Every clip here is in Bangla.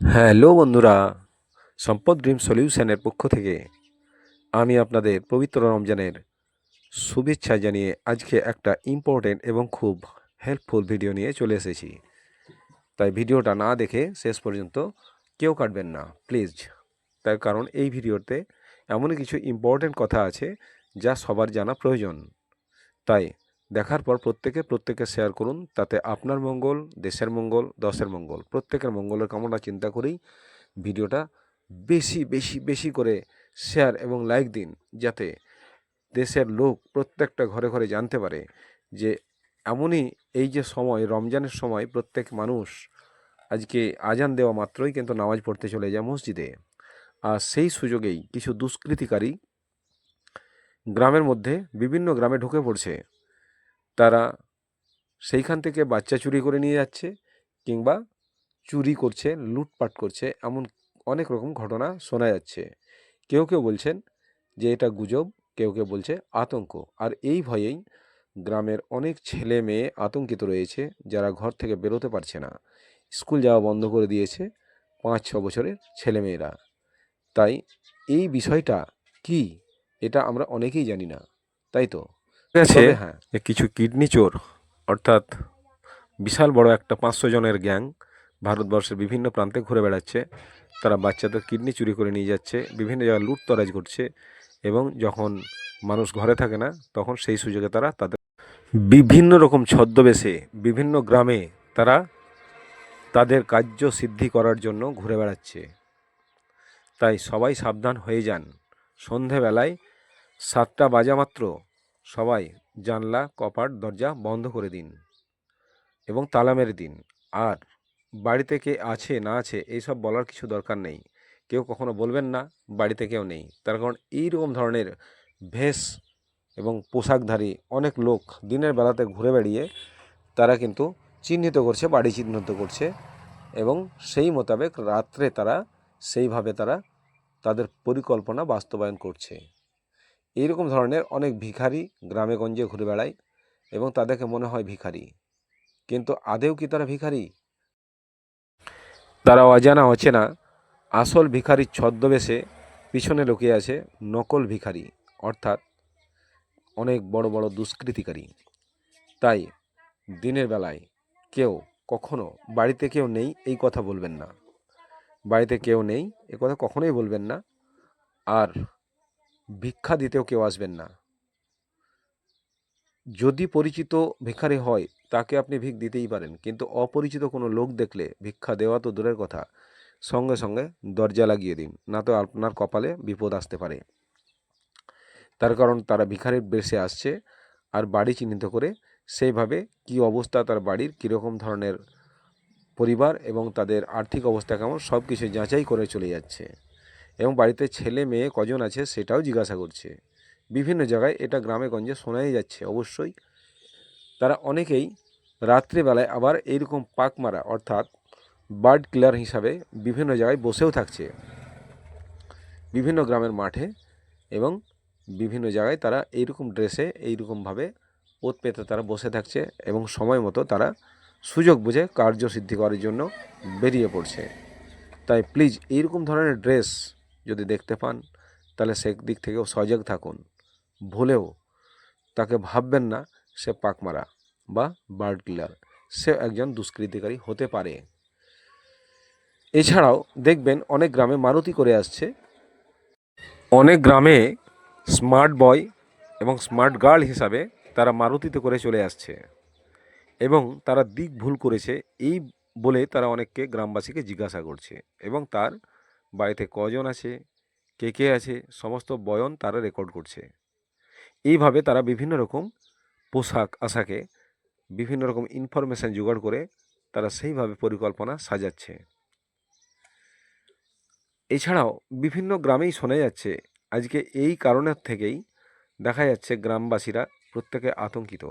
হ্যালো বন্ধুরা, সম্পদ ড্রিম সলিউশনের পক্ষ থেকে আমি আপনাদের পবিত্র রমজানের শুভেচ্ছা জানিয়ে আজকে একটা ইম্পর্টেন্ট এবং খুব হেল্পফুল ভিডিও নিয়ে চলে এসেছি। তাই ভিডিওটা না দেখে শেষ পর্যন্ত কেউ কাটবেন না, প্লিজ। তার কারণ এই ভিডিওতে এমন কিছু ইম্পর্টেন্ট কথা আছে যা সবার জানা প্রয়োজন। তাই দেখার পর প্রত্যেকে প্রত্যেকে শেয়ার করুন। তাতে আপনার মঙ্গল, দেশের মঙ্গল, দশের মঙ্গল, প্রত্যেকের মঙ্গলের কামনা চিন্তা করেই ভিডিওটা বেশি বেশি বেশি করে শেয়ার এবং লাইক দিন, যাতে দেশের লোক প্রত্যেকটা ঘরে ঘরে জানতে পারে যে এমনই এই যে সময়, রমজানের সময় প্রত্যেক মানুষ আজকে আজান দেওয়া মাত্রই কিন্তু নামাজ পড়তে চলে যায় মসজিদে। আর সেই সুযোগেই কিছু দুষ্কৃতিকারী গ্রামের মধ্যে বিভিন্ন গ্রামে ঢুকে পড়ছে। তারা সেইখান থেকে বাচ্চা চুরি করে নিয়ে যাচ্ছে কিংবা চুরি করছে, লুটপাট করছে, এমন অনেক রকম ঘটনা শোনা যাচ্ছে। কেউ কেউ বলছেন যে এটা গুজব, কেউ কেউ বলছে আতঙ্ক। আর এই ভয়েই গ্রামের অনেক ছেলে মেয়ে আতঙ্কিত রয়েছে, যারা ঘর থেকে বেরোতে পারছে না। স্কুল যাওয়া বন্ধ করে দিয়েছে পাঁচ, ছ বছরের ছেলেমেয়েরা তাই এই বিষয়টা কি? এটা আমরা অনেকেই জানি না, তাই তো? হ্যাঁ যে কিছু কিডনি চোর, অর্থাৎ বিশাল বড় একটা পাঁচশো জনের গ্যাং ভারতবর্ষের বিভিন্ন প্রান্তে ঘুরে বেড়াচ্ছে। তারা বাচ্চাদের কিডনি চুরি করে নিয়ে যাচ্ছে, বিভিন্ন জায়গায় লুটতরাজ করছে এবং যখন মানুষ ঘরে থাকে না, তখন সেই সুযোগে তারা তাদের বিভিন্ন রকম ছদ্মবেশে, বিভিন্ন গ্রামে তারা তাদের কার্য সিদ্ধি করার জন্য ঘুরে বেড়াচ্ছে। তাই সবাই সাবধান হয়ে যান। সন্ধেবেলায় সাতটা বাজা মাত্র সবাই জানলা, কপাট, দরজা বন্ধ করে দিন এবং তালা মেরে দিন। আর বাড়িতে কে আছে, না আছে, এইসব বলার কিছু দরকার নেই। কেউ কখনো বলবেন না, বাড়িতে কেউ নেই। তার কারণ এইরকম ধরনের ভেষ এবং পোশাকধারী অনেক লোক দিনের বেলাতে ঘুরে বেড়িয়ে তারা কিন্তু চিহ্নিত করছে, বাড়ি চিহ্নিত করছে এবং সেই মোতাবেক রাত্রে তারা সেইভাবে তারা তাদের পরিকল্পনা বাস্তবায়ন করছে। এইরকম ধরনের অনেক ভিখারি গ্রামে গঞ্জে ঘুরে বেড়ায় এবং তাদেরকে মনে হয় ভিখারি। কিন্তু আদেও কি তারা ভিখারি? তারা অজানা, অচেনা, আসল ভিখারির ছদ্মবেশে পিছনে লুকিয়ে আছে নকল ভিখারি, অর্থাৎ অনেক বড় বড় দুষ্কৃতিকারী। তাই দিনের বেলায় কেউ কখনো বাড়িতে কেউ নেই এই কথা বলবেন না। বাড়িতে কেউ নেই এ কথা কখনোই বলবেন না। আর ভিক্ষা দিতেও কেউ আসবেন না। যদি পরিচিত ভিখারি হয়, তাকে আপনি ভিক দিতেই পারেন, কিন্তু অপরিচিত কোনো লোক দেখলে ভিক্ষা দেওয়া তো দূরের কথা। সঙ্গে সঙ্গে দরজা লাগিয়ে দিন, না তো আপনার কপালে বিপদ আসতে পারে। তার কারণ তারা ভিখারির বেশে আসছে আর বাড়ি চিহ্নিত করে সেইভাবে কি অবস্থা তার বাড়ির, কীরকম ধরনের পরিবার এবং তাদের আর্থিক অবস্থা কেমন সব কিছু যাচাই করে চলে যাচ্ছে। এবং বাড়িতে ছেলে মেয়ে কজন আছে সেটাও জিজ্ঞাসা করছে। বিভিন্ন জায়গায় এটা গ্রামে গঞ্জে শোনাই যাচ্ছে অবশ্যই। তারা অনেকেই রাত্রিবেলায় আবার এইরকম পাক মারা অর্থাৎ বার্ড কিলার হিসাবে বিভিন্ন জায়গায় বসেও থাকছে। বিভিন্ন গ্রামের মাঠে এবং বিভিন্ন জায়গায় তারা এইরকম ড্রেসে এইরকমভাবে ওত পেতে তারা বসে থাকছে এবং সময় মতো তারা সুযোগ বুঝে কার্যসিদ্ধি করার জন্য বেরিয়ে পড়ছে। তাই প্লিজ এইরকম ধরনের ড্রেস যদি দেখতে পান, তাহলে সে দিক থেকেও সজাগ থাকুন। ভুলেও তাকে ভাববেন না, সে পাকমারা বা বার্ড কিলার। সে একজন দুষ্কৃতিকারী হতে পারে। এছাড়াও দেখবেন অনেক গ্রামে মারুতি করে আসছে। অনেক গ্রামে স্মার্ট বয় এবং স্মার্ট গার্ল হিসাবে তারা মারুতিতে করে চলে আসছে এবং তারা দিক ভুল করেছে, এই বলে তারা অনেককে গ্রামবাসীকে জিজ্ঞাসা করছে এবং তার বাড়িতে কজন আছে, কে কে আছে, সমস্ত বয়ন তারা রেকর্ড করছে। এইভাবে তারা বিভিন্ন রকম পোশাক আশাকে বিভিন্ন রকম ইনফরমেশান জোগাড় করে তারা সেইভাবে পরিকল্পনা সাজাচ্ছে। এছাড়াও বিভিন্ন গ্রামেই শোনা যাচ্ছে, আজকে এই কারণের থেকেই দেখা যাচ্ছে গ্রামবাসীরা প্রত্যেকে আতঙ্কিত।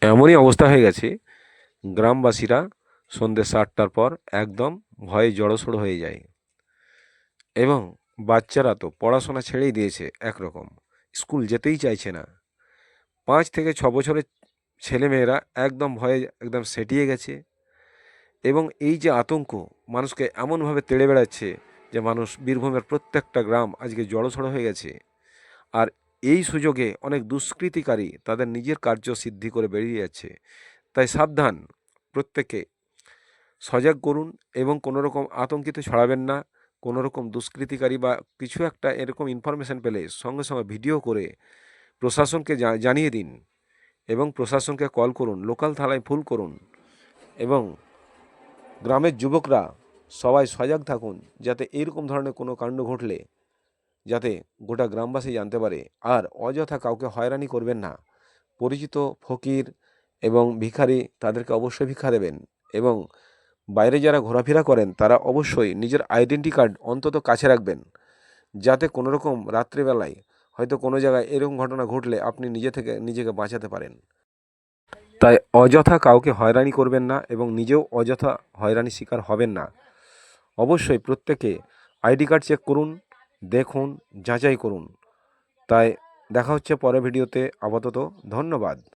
এমনই অবস্থা হয়ে গেছে, গ্রামবাসীরা সন্ধ্যে সাতটার পর একদম ভয়ে জড়সড় হয়ে যায়। এবং বাচ্চারা তো পড়াশোনা ছেড়েই দিয়েছে একরকম। স্কুল যেতেই চাইছে না। পাঁচ থেকে ছ বছরের ছেলেমেয়েরা একদম ভয়ে একদম সেটিয়ে গেছে। এবং এই যে আতঙ্ক মানুষকে এমনভাবে তেড়ে বেড়াচ্ছে যে মানুষ বীরভূমের প্রত্যেকটা গ্রাম আজকে জড়সড় হয়ে গেছে। আর এই সুযোগে অনেক দুষ্কৃতিকারী তাদের নিজের কার্য সিদ্ধি করে বেরিয়ে যাচ্ছে। তাই সাবধান প্রত্যেকে সজাগ করুন এবং কোনো রকম আতঙ্কিত ছড়াবেন না। কোনো রকম দুষ্কৃতিকারী বা কিছু একটা এরকম ইনফরমেশন পেলে সঙ্গে সঙ্গে ভিডিও করে প্রশাসনকে জানিয়ে দিন এবং প্রশাসনকে কল করুন লোকাল থানায় ফুল করুন এবং গ্রামের যুবকরা সবাই সজাগ থাকুন যাতে এইরকম ধরনের কোনো কাণ্ড ঘটলে যাতে গোটা গ্রামবাসী জানতে পারে। আর অযথা কাউকে হয়রানি করবেন না। পরিচিত ফকির এবং ভিখারি তাদেরকে অবশ্যই ভিক্ষা দেবেন এবং বাইরে যারা ঘোরাফেরা করেন, তারা অবশ্যই নিজের আইডেন্টি কার্ড অন্তত কাছে রাখবেন, যাতে কোনো রকম রাত্রিবেলায় হয়তো কোনো জায়গায় এরকম ঘটনা ঘটলে আপনি নিজে থেকে নিজেকে বাঁচাতে পারেন। তাই অযথা কাউকে হয়রানি করবেন না এবং নিজেও অযথা হয়রানি শিকার হবেন না। অবশ্যই প্রত্যেকে আইডি কার্ড চেক করুন, দেখুন, যাচাই করুন। তাই দেখা হচ্ছে পরের ভিডিওতে। আপাতত ধন্যবাদ।